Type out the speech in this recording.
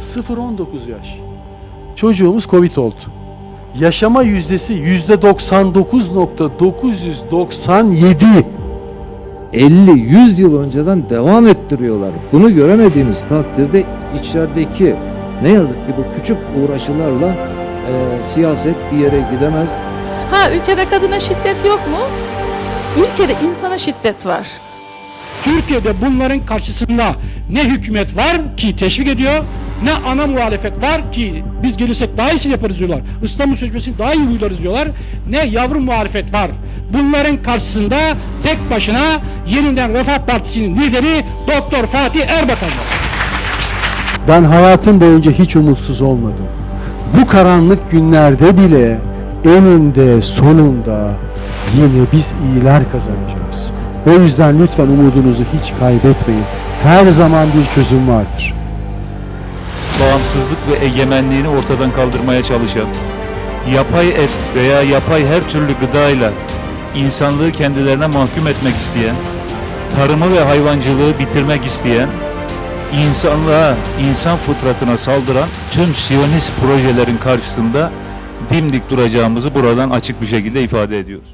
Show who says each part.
Speaker 1: 0-19 yaş. Çocuğumuz Covid oldu. Yaşama yüzdesi yüzde 99.997.
Speaker 2: 50-100 yıl önceden devam ettiriyorlar. Bunu göremediğimiz takdirde içerideki ne yazık ki bu küçük uğraşılarla e, siyaset bir yere gidemez.
Speaker 3: Ha ülkede kadına şiddet yok mu? Ülkede insana şiddet var.
Speaker 4: Türkiye'de bunların karşısında ne hükümet var ki teşvik ediyor ne ana muhalefet var ki biz gelirsek daha iyisini yaparız diyorlar. İstanbul Sözleşmesi'ni daha iyi uygularız diyorlar. Ne yavru muhalefet var. Bunların karşısında tek başına yeniden Refah Partisi'nin lideri Doktor Fatih Erbakan var.
Speaker 1: Ben hayatım boyunca hiç umutsuz olmadım. Bu karanlık günlerde bile eninde sonunda yine biz iyiler kazanacağız. O yüzden lütfen umudunuzu hiç kaybetmeyin. Her zaman bir çözüm vardır.
Speaker 5: Bağımsızlık ve egemenliğini ortadan kaldırmaya çalışan, yapay et veya yapay her türlü gıdayla insanlığı kendilerine mahkum etmek isteyen, tarımı ve hayvancılığı bitirmek isteyen, insanlığa, insan fıtratına saldıran tüm siyonist projelerin karşısında dimdik duracağımızı buradan açık bir şekilde ifade ediyoruz.